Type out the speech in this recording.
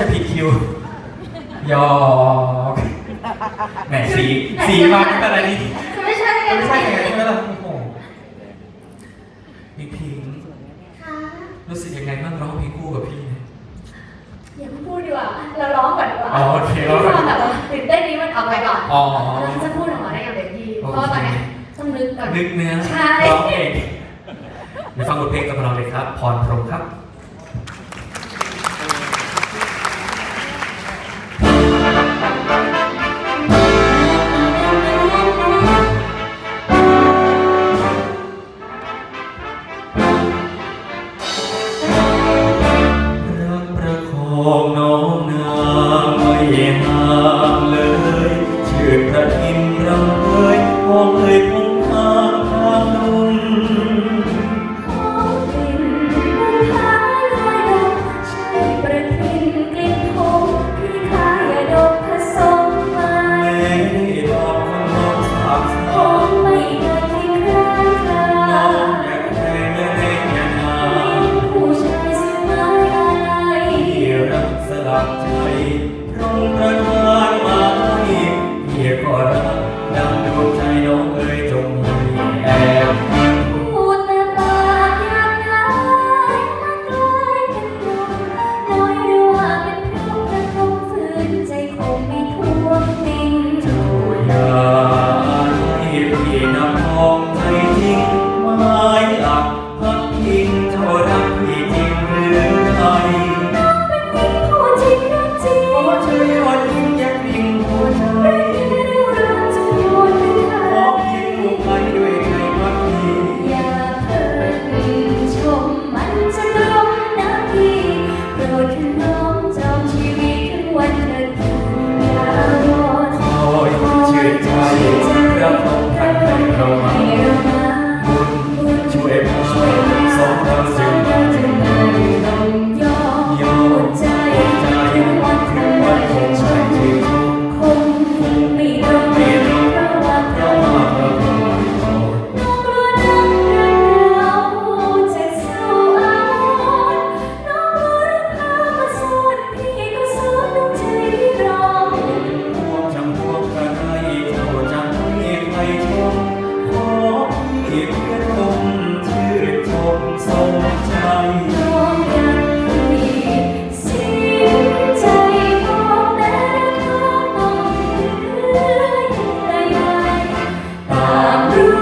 จะผิดคิวยอกแหมสีสีมาอะไรนี่ไม่ใช่ไม่ใช่อย่างนั้นใช่ไหมล่ะโอ้โหพี่พิงค่ะรู้สึกยังไงบ้างร้องเพลงคู่กับพี่เนี่ยอย่าพูดดีกว่าเราร้องก่อนดีกว่าอ๋อโอเคร้องก่อนแบบตื่นเต้นนี้มันออกไปก่อนอ๋อเราจะพูดออกมาได้อย่างเต็มที่เพราะตอนนี้ต้องนึกก่อนนึกเนื้อใช่ร้องเองเดี๋ยวฟังบทเพลงกับเราเลยครับ พรพรมครับ พระองค์ประทานมาให้เพียงก็รัก